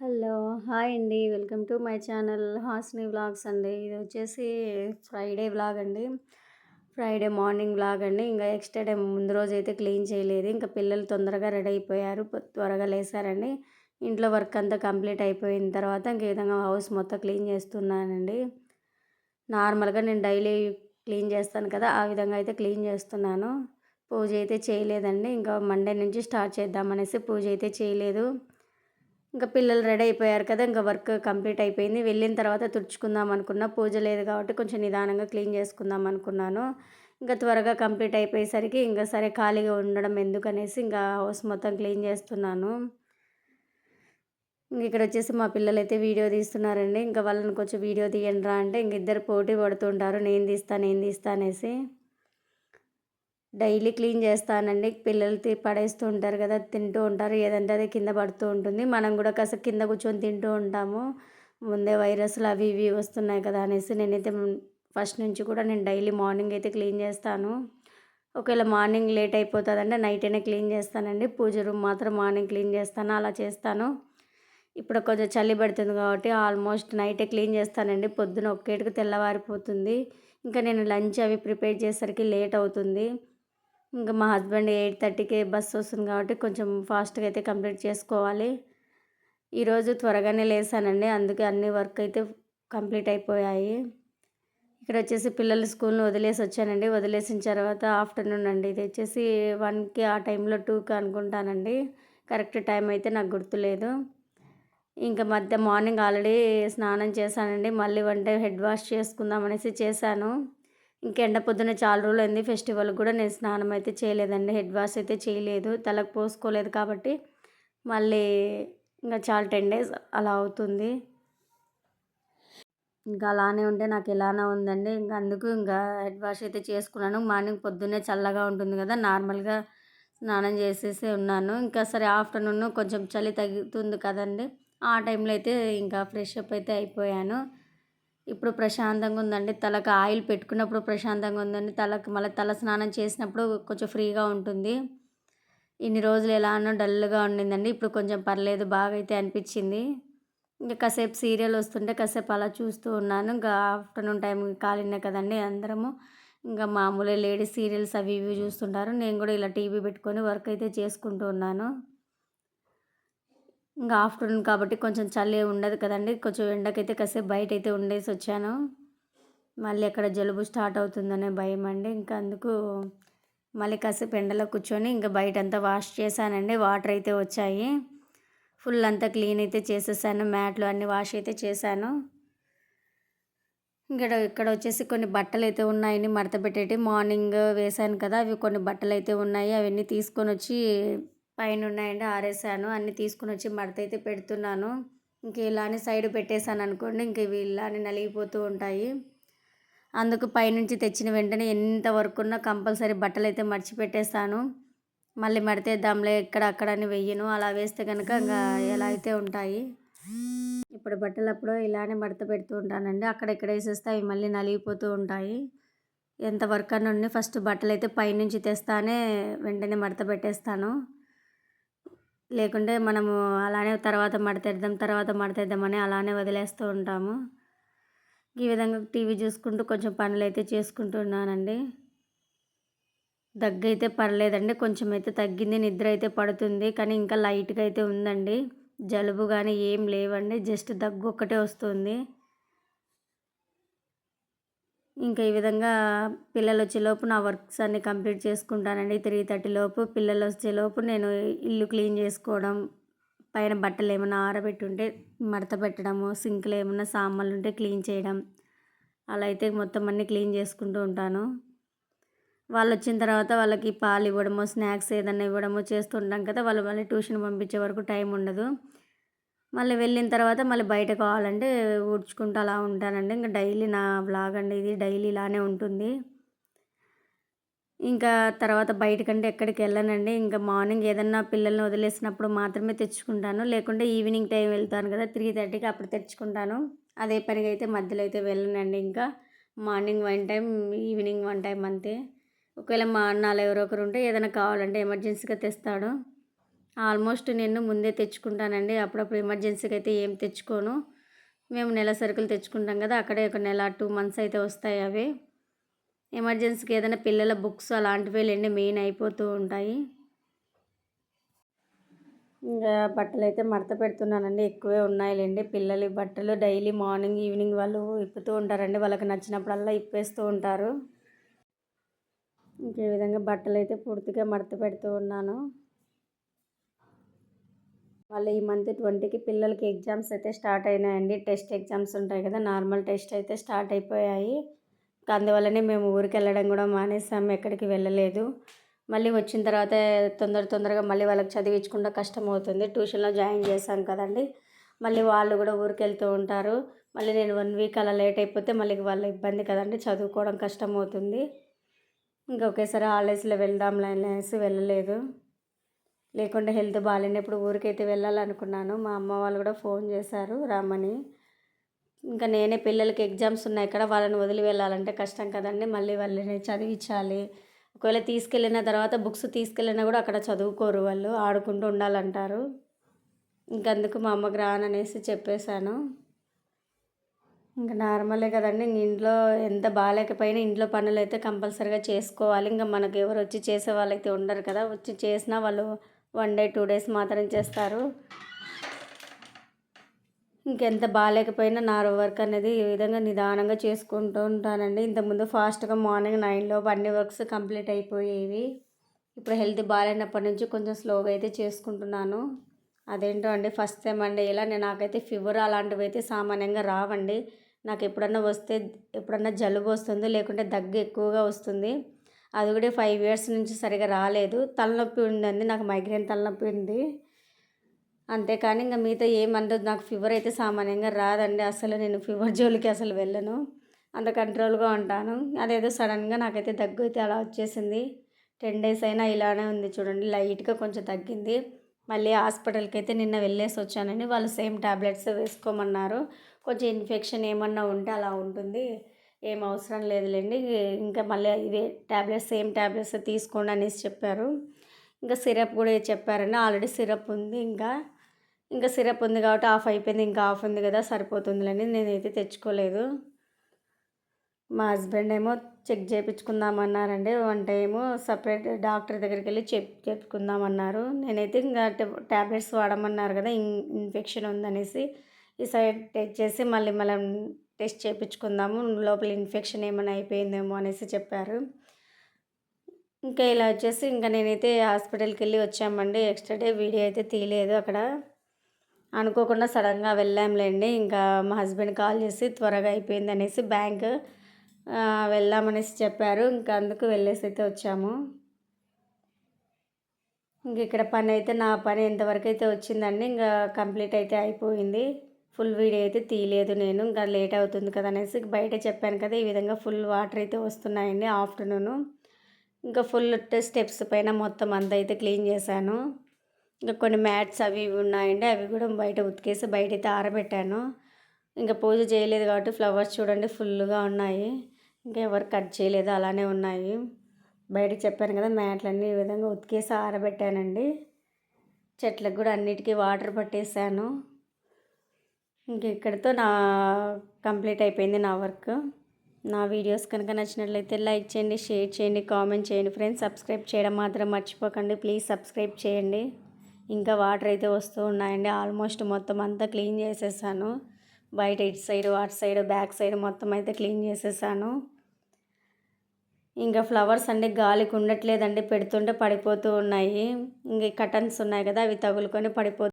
Hello hi అండి. Welcome to my channel Hasni vlogs అండి. ఇది వచ్చేసి ఫ్రైడే వ్లాగ్ అండి. ఫ్రైడే మార్నింగ్ వ్లాగ్ అండి. ఇంకా ఎక్స్ట్రా డే ముందు రోజు అయితే క్లీన్ చేయలేదు. ఇంకా పిల్లలు తొందరగా రెడీ అయిపోయారు. త్వరగా లేసారండి. ఇంట్లో వర్క్ అంతా కంప్లీట్ అయిపోయిన తర్వాత ఇంక ఈ విధంగా హౌస్ మొత్తం క్లీన్ చేస్తున్నానండి. నార్మల్గా నేను డైలీ క్లీన్ చేస్తాను కదా ఆ విధంగా అయితే క్లీన్ చేస్తున్నాను. పూజ అయితే చేయలేదండి. ఇంకా మండే నుంచి స్టార్ట్ చేద్దామనేసి పూజ అయితే చేయలేదు. ఇంకా పిల్లలు రెడీ అయిపోయారు కదా ఇంకా వర్క్ కంప్లీట్ అయిపోయింది. వెళ్ళిన తర్వాత తుడుచుకుందాం అనుకున్నా. పూజ లేదు కాబట్టి కొంచెం నిదానంగా క్లీన్ చేసుకుందాం అనుకున్నాను. ఇంకా త్వరగా కంప్లీట్ అయిపోయేసరికి ఇంకా సరే ఖాళీగా ఉండడం ఎందుకనేసి ఇంకా హౌస్ మొత్తం క్లీన్ చేస్తున్నాను. ఇంక ఇక్కడ వచ్చేసి మా పిల్లలు అయితే వీడియో తీస్తున్నారండి. ఇంకా వాళ్ళని కొంచెం వీడియో తీయండి రా అంటే ఇంక ఇద్దరు పోటీ పడుతుంటారు. నేను తీస్తా నేను తీస్తా అనేసి. డైలీ క్లీన్ చేస్తానండి. పిల్లలు పడేస్తూ ఉంటారు కదా తింటూ ఉంటారు. ఏదంటే అది కింద పడుతూ ఉంటుంది. మనం కూడా కాస్త కింద కూర్చొని తింటూ ఉంటాము. ముందే వైరస్లు అవి ఇవి వస్తున్నాయి కదా అనేసి నేనైతే ఫస్ట్ నుంచి కూడా నేను డైలీ మార్నింగ్ అయితే క్లీన్ చేస్తాను. ఒకవేళ మార్నింగ్ లేట్ అయిపోతుందంటే నైట్ అయినా క్లీన్ చేస్తానండి. పూజ రూమ్ మాత్రం మార్నింగ్ క్లీన్ చేస్తాను. అలా చేస్తాను. ఇప్పుడు కొంచెం చలి పడుతుంది కాబట్టి ఆల్మోస్ట్ నైటే క్లీన్ చేస్తానండి. పొద్దున ఒక్కేటికి తెల్లవారిపోతుంది. ఇంకా నేను లంచ్ అవి ప్రిపేర్ చేసేసరికి లేట్ అవుతుంది. ఇంకా మా హస్బెండ్ ఎయిట్ థర్టీకి బస్సు వస్తుంది కాబట్టి కొంచెం ఫాస్ట్గా అయితే కంప్లీట్ చేసుకోవాలి. ఈరోజు త్వరగానే లేసానండి అందుకే అన్ని వర్క్ అయితే కంప్లీట్ అయిపోయాయి. ఇక్కడ వచ్చేసి పిల్లలు స్కూల్ని వదిలేసి వచ్చానండి వదిలేసిన తర్వాత ఆఫ్టర్నూన్ అండి. ఇది వచ్చేసి వన్కి ఆ టైంలో టూకి అనుకుంటానండి. కరెక్ట్ టైం అయితే నాకు గుర్తులేదు. ఇంకా మధ్య మార్నింగ్ ఆల్రెడీ స్నానం చేశానండి మళ్ళీ వంట హెడ్ వాష్ చేసుకుందాం అనేసి చేశాను. ఇంకెండ పొద్దున చాలా రోజులు అయింది ఫెస్టివల్ కూడా నేను స్నానం అయితే చేయలేదండి. హెడ్ వాష్ అయితే చేయలేదు. తలకు పోసుకోలేదు కాబట్టి మళ్ళీ ఇంకా చాలా టెన్ డేస్ అలా అవుతుంది. ఇంకా అలానే ఉంటే నాకు ఎలానే ఉందండి. ఇంకా అందుకు ఇంకా హెడ్ వాష్ అయితే చేసుకున్నాను. మార్నింగ్ పొద్దున్నే చల్లగా ఉంటుంది కదా నార్మల్గా స్నానం చేసేసి ఉన్నాను. ఇంకా సరే ఆఫ్టర్నూన్ కొంచెం చలి తగ్గుతుంది కదండి. ఆ టైంలో అయితే ఇంకా ఫ్రెష్ అప్ అయితే అయిపోయాను. ఇప్పుడు ప్రశాంతంగా ఉందండి. తలకు ఆయిల్ పెట్టుకున్నప్పుడు ప్రశాంతంగా ఉందండి. తలకు మళ్ళీ తల స్నానం చేసినప్పుడు కొంచెం ఫ్రీగా ఉంటుంది. ఇన్ని రోజులు ఎలానో డల్గా ఉండిందండి. ఇప్పుడు కొంచెం పర్లేదు బాగా అయితే అనిపించింది. ఇంకా కాసేపు సీరియల్ వస్తుంటే కాసేపు అలా చూస్తూ ఉన్నాను. ఇంకా ఆఫ్టర్నూన్ టైం ఖాళీనే కదండి అందరము. ఇంకా మామూలే లేడీస్ సీరియల్స్ అవి ఇవి చూస్తుంటారు. నేను కూడా ఇలా టీవీ పెట్టుకొని వర్క్ అయితే చేసుకుంటూ ఉన్నాను. ఇంకా ఆఫ్టర్నూన్ కాబట్టి కొంచెం చలి ఉండదు కదండి. కొంచెం ఎండకైతే కాసేపు బయట అయితే ఉండేసి వచ్చాను. మళ్ళీ అక్కడ జలుబు స్టార్ట్ అవుతుందనే భయం అండి. ఇంకా అందుకు మళ్ళీ కాసేపు ఎండలో కూర్చొని ఇంకా బయట అంతా వాష్ చేశానండి. వాటర్ అయితే వచ్చాయి. ఫుల్ అంతా క్లీన్ అయితే చేసేసాను. మ్యాట్లు అన్నీ వాష్ అయితే చేశాను. ఇక్కడ ఇక్కడ వచ్చేసి కొన్ని బట్టలు అయితే ఉన్నాయని మడత పెట్టేటి మార్నింగ్ వేశాను కదా. అవి కొన్ని బట్టలు అయితే ఉన్నాయి. అవన్నీ తీసుకొని వచ్చి పైన ఉన్నాయండి ఆరేసాను. అన్నీ తీసుకొని వచ్చి మడత అయితే పెడుతున్నాను. ఇంక ఇలానే సైడ్ పెట్టేశాను అనుకోండి ఇంక ఇవి ఇలానే నలిగిపోతూ ఉంటాయి. అందుకు పైనుంచి తెచ్చిన వెంటనే ఎంత వర్క్ ఉన్నా కంపల్సరీ బట్టలు అయితే మర్చిపెట్టేస్తాను మళ్ళీ మడితేద్దాంలే ఇక్కడ అక్కడ అని వెయ్యను. అలా వేస్తే కనుక ఇంకా ఎలా అయితే ఉంటాయి. ఇప్పుడు బట్టలు అప్పుడు ఇలానే మడత పెడుతూ ఉంటానండి. అక్కడ ఇక్కడ వేసేస్తే అవి మళ్ళీ నలిగిపోతూ ఉంటాయి. ఎంత వర్క్ అని ఉండి ఫస్ట్ బట్టలు అయితే పైనుంచి తెస్తానే వెంటనే మడత పెట్టేస్తాను. లేకుంటే మనము అలానే తర్వాత మడతేద్దాం తర్వాత మడతేద్దామని అలానే వదిలేస్తూ ఉంటాము. ఈ విధంగా టీవీ చూసుకుంటూ కొంచెం పనులు అయితే చేసుకుంటున్నానండి. దగ్గు అయితే పర్లేదండి కొంచెం అయితే తగ్గింది నిద్ర అయితే పడుతుంది కానీ ఇంకా లైట్గా అయితే ఉందండి. జలుబు కానీ ఏం లేవండి జస్ట్ దగ్గు ఒక్కటే వస్తుంది. ఇంకా ఈ విధంగా పిల్లలు వచ్చేలోపు నా వర్క్స్ అన్ని కంప్లీట్ చేసుకుంటానండి. త్రీ థర్టీ లోపు పిల్లలు వచ్చేలోపు నేను ఇల్లు క్లీన్ చేసుకోవడం పైన బట్టలు ఏమైనా ఆరబెట్టి ఉంటే మడత పెట్టడము సింక్లో ఏమైనా సామాన్లు ఉంటే క్లీన్ చేయడం అలా అయితే మొత్తం అన్నీ క్లీన్ చేసుకుంటూ ఉంటాను. వాళ్ళు వచ్చిన తర్వాత వాళ్ళకి పాలు ఇవ్వడము స్నాక్స్ ఏదైనా ఇవ్వడము చేస్తుంటాం కదా వాళ్ళు మళ్ళీ ట్యూషన్ పంపించే వరకు టైం ఉండదు. మళ్ళీ వెళ్ళిన తర్వాత మళ్ళీ బయట కావాలంటే ఊడ్చుకుంటూ అలా ఉంటానండి. ఇంకా డైలీ నా బ్లాగ్ అండి ఇది డైలీ ఇలానే ఉంటుంది. ఇంకా తర్వాత బయటకంటే ఎక్కడికి వెళ్ళనండి. ఇంకా మార్నింగ్ ఏదన్నా పిల్లల్ని వదిలేసినప్పుడు మాత్రమే తెచ్చుకుంటాను. లేకుంటే ఈవినింగ్ టైం వెళ్తాను కదా త్రీ థర్టీకి అప్పుడు తెచ్చుకుంటాను. అదే పనిగా అయితే మధ్యలో అయితే వెళ్ళనండి ఇంకా. Morning one time evening one time అంతే. ఒకవేళ మా అన్నాలు ఎవరో ఒకరు ఉంటే ఏదైనా కావాలంటే ఎమర్జెన్సీగా తెస్తాడు. ఆల్మోస్ట్ నేను ముందే తెచ్చుకుంటానండి. అప్పుడప్పుడు ఎమర్జెన్సీకి అయితే ఏం తెచ్చుకోను. మేము నెల సరుకులు తెచ్చుకుంటాం కదా అక్కడే ఒక నెల టూ మంత్స్ అయితే వస్తాయి అవి. ఎమర్జెన్సీకి ఏదైనా పిల్లల బుక్స్ అలాంటివి లేండి మెయిన్ అయిపోతూ ఉంటాయి. ఇంకా బట్టలు అయితే మడత పెడుతున్నానండి ఎక్కువే ఉన్నాయిలేండి పిల్లలు బట్టలు డైలీ మార్నింగ్ ఈవినింగ్ వాళ్ళు ఇప్పుతూ ఉంటారండి వాళ్ళకి నచ్చినప్పుడల్లా ఇప్పేస్తూ ఉంటారు. ఇంకే విధంగా బట్టలు అయితే పూర్తిగా మడత పెడుతూ ఉన్నాను. మళ్ళీ ఈ మంత్ ట్వంటీకి పిల్లలకి ఎగ్జామ్స్ అయితే స్టార్ట్ అయినాయండి. టెస్ట్ ఎగ్జామ్స్ ఉంటాయి కదా నార్మల్ టెస్ట్ అయితే స్టార్ట్ అయిపోయాయి. అందువల్లనే మేము ఊరికి వెళ్ళడం కూడా మానేసాము ఎక్కడికి వెళ్ళలేదు. మళ్ళీ వచ్చిన తర్వాత తొందర తొందరగా మళ్ళీ వాళ్ళకి చదివించకుండా కష్టం అవుతుంది ట్యూషన్లో జాయిన్ చేశాం కదండి. మళ్ళీ వాళ్ళు కూడా ఊరికి వెళ్తూ ఉంటారు. మళ్ళీ నేను వన్ వీక్ అలా లేట్ అయిపోతే మళ్ళీ వాళ్ళ ఇబ్బంది కదండి చదువుకోవడం కష్టం అవుతుంది ఇంకా ఒకేసారి హాలిడేస్లో వెళ్దాంలే అనేసి వెళ్ళలేదు. లేకుంటే హెల్త్ బాగాలేనప్పుడు ఊరికైతే వెళ్ళాలనుకున్నాను. మా అమ్మ వాళ్ళు కూడా ఫోన్ చేశారు రమ్మని. ఇంకా నేనే పిల్లలకి ఎగ్జామ్స్ ఉన్నాయి ఇక్కడ వాళ్ళని వదిలి వెళ్ళాలంటే కష్టం కదండి. మళ్ళీ వాళ్ళని చదివించాలి. ఒకవేళ తీసుకెళ్ళిన తర్వాత బుక్స్ తీసుకెళ్ళినా కూడా అక్కడ చదువుకోరు వాళ్ళు ఆడుకుంటూ ఉండాలంటారు. ఇంకందుకు మా అమ్మకి రాననేసి చెప్పేశాను. ఇంకా నార్మలే కదండి ఇంట్లో ఎంత బాగాలేకపోయినా ఇంట్లో పనులు అయితే కంపల్సరీగా చేసుకోవాలి. ఇంకా మనకు ఎవరు వచ్చి చేసే వాళ్ళైతే ఉండరు కదా వచ్చి చేసినా వాళ్ళు వన్ డే టూ డేస్ మాత్రం చేస్తారు. ఇంకెంత బాగాలేకపోయినా నా వర్క్ అనేది ఈ విధంగా నిదానంగా చేసుకుంటూ ఉంటానండి. ఇంతకుముందు ఫాస్ట్గా మార్నింగ్ నైన్లో అన్ని వర్క్స్ కంప్లీట్ అయిపోయేవి. ఇప్పుడు హెల్త్ బాగాలేనప్పటి నుంచి కొంచెం స్లోగా అయితే చేసుకుంటున్నాను. అదేంటో అండి ఫస్ట్ టైం అండి. ఇలా నేను నాకైతే ఫీవర్ అలాంటివి అయితే సామాన్యంగా రావండి. నాకు ఎప్పుడన్నా వస్తే ఎప్పుడన్నా జలుబు వస్తుంది లేకుంటే దగ్గు ఎక్కువగా వస్తుంది. అది కూడా ఫైవ్ ఇయర్స్ నుంచి సరిగా రాలేదు. తలనొప్పి ఉందండి నాకు మైగ్రేన్ తలనొప్పి ఉంది. అంతేకాని ఇంకా మిగతా ఏమంటుంది నాకు ఫీవర్ అయితే సామాన్యంగా రాదండి. అసలు నేను ఫీవర్ జోలికి అసలు వెళ్ళను. అంత కంట్రోల్గా ఉంటాను. అదేదో సడన్గా నాకైతే దగ్గు అయితే అలా వచ్చేసింది. టెన్ డేస్ అయినా ఇలానే ఉంది చూడండి లైట్గా కొంచెం తగ్గింది. మళ్ళీ హాస్పిటల్కి అయితే నిన్న వెళ్ళేసి వచ్చానని వాళ్ళు సేమ్ ట్యాబ్లెట్స్ వేసుకోమన్నారు. కొంచెం ఇన్ఫెక్షన్ ఏమన్నా ఉంటే అలా ఉంటుంది. ఏం అవసరం లేదులేండి. ఇంకా మళ్ళీ ఇవే ట్యాబ్లెట్స్ సేమ్ ట్యాబ్లెట్స్ తీసుకోండి అనేసి చెప్పారు. ఇంకా సిరప్ కూడా చెప్పారండి. ఆల్రెడీ సిరప్ ఉంది ఇంకా. ఇంకా సిరప్ ఉంది కాబట్టి ఆఫ్ అయిపోయింది. ఇంకా ఆఫ్ ఉంది కదా సరిపోతుందిలేండి. నేనైతే తెచ్చుకోలేదు. మా హస్బెండ్ ఏమో చెక్ చేయించుకుందామన్నారండి వన్ ఏమో సపరేట్ డాక్టర్ దగ్గరికి వెళ్ళి చెప్ చెప్పుకుందామన్నారు. నేనైతే ఇంకా ట్యాబ్లెట్స్ వాడమన్నారు కదా ఇన్ ఇన్ఫెక్షన్ ఉందనేసి ఈ సైడ్ టెస్ట్ చేసి మళ్ళీ మళ్ళీ టెస్ట్ చేయించుకుందాము లోపల ఇన్ఫెక్షన్ ఏమైనా అయిపోయిందేమో అనేసి చెప్పారు. ఇంకా ఇలా వచ్చేసి ఇంకా నేనైతే హాస్పిటల్కి వెళ్ళి వచ్చామండి. ఎక్స్ట్రా డే వీడియో అయితే తీయలేదు అక్కడ. అనుకోకుండా సడన్గా వెళ్ళాంలేండి. ఇంకా మా హస్బెండ్ కాల్ చేసి త్వరగా అయిపోయింది అనేసి బ్యాంక్ వెళ్దామనేసి చెప్పారు. ఇంకా అందుకు వెళ్ళేసి అయితే వచ్చాము. ఇంక ఇక్కడ పని అయితే నా పని ఎంతవరకు అయితే వచ్చిందండి. ఇంకా కంప్లీట్ అయితే అయిపోయింది. ఫుల్ వీడియో అయితే తీయలేదు నేను. ఇంకా లేట్ అవుతుంది కదా అనేసి బయట చెప్పాను కదా ఈ విధంగా ఫుల్ వాటర్ అయితే వస్తున్నాయండి ఆఫ్టర్నూను. ఇంకా ఫుల్ స్టెప్స్ పైన మొత్తం అంతా అయితే క్లీన్ చేశాను. ఇంకా కొన్ని మ్యాట్స్ అవి ఇవి ఉన్నాయండి అవి కూడా బయట ఉతికేసి బయట అయితే ఆరబెట్టాను. ఇంకా పూజ చేయలేదు కాబట్టి ఫ్లవర్స్ చూడండి ఫుల్గా ఉన్నాయి. ఇంకా ఎవరు కట్ చేయలేదు అలానే ఉన్నాయి. బయట చెప్పాను కదా మ్యాట్లన్నీ ఈ విధంగా ఉతికేసి ఆరబెట్టానండి. చెట్లకు కూడా అన్నిటికీ వాటర్ పట్టేసాను ఇంక ఇక్కడితో నా కంప్లీట్ అయిపోయింది నా వర్క్. నా వీడియోస్ కనుక నచ్చినట్లయితే లైక్ చేయండి షేర్ చేయండి కామెంట్ చేయండి. ఫ్రెండ్స్ సబ్స్క్రైబ్ చేయడం మాత్రం మర్చిపోకండి. ప్లీజ్ సబ్స్క్రైబ్ చేయండి. ఇంకా వాటర్ అయితే వస్తూ ఉన్నాయండి. ఆల్మోస్ట్ మొత్తం అంతా క్లీన్ చేసేసాను. బయట ఇటు సైడ్ అటు సైడ్ బ్యాక్ సైడ్ మొత్తం అయితే క్లీన్ చేసేసాను. ఇంకా ఫ్లవర్స్ అంటే గాలికి ఉండట్లేదండి. పెడుతుంటే పడిపోతూ ఉన్నాయి. ఇంక కటన్స్ ఉన్నాయి కదా అవి తగులుకొని పడిపో